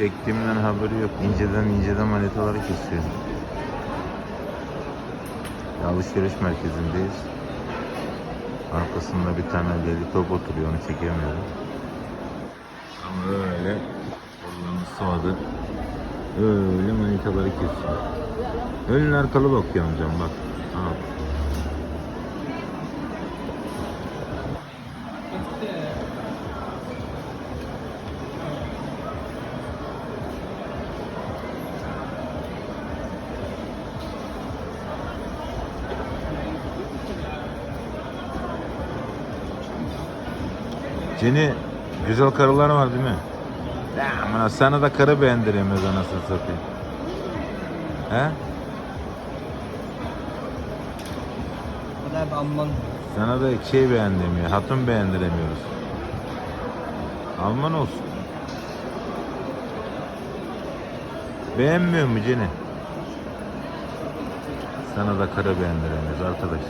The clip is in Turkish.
Çektiğimden haberi yok. İnceden inceden manetaları kesiyor. Ya Alışveriş merkezindeyiz. Arkasında bir tane deli top oturuyor. Onu çekemiyorum. Ama öyle Allah'ın sıvadı. Öyle manitaları kesiyor. Önün arkalı bakıyor amcam bak. Al. Seni güzel karılar var değil mi? Ya aman sana da karı beğendiremiyoruz anasını satayım. He? Bir Alman. Sana da şey beğendiremiyor, hatun beğendiremiyoruz. Alman olsun. Beğenmiyor mu Ceni? Sana da karı beğendiremiyoruz arkadaş.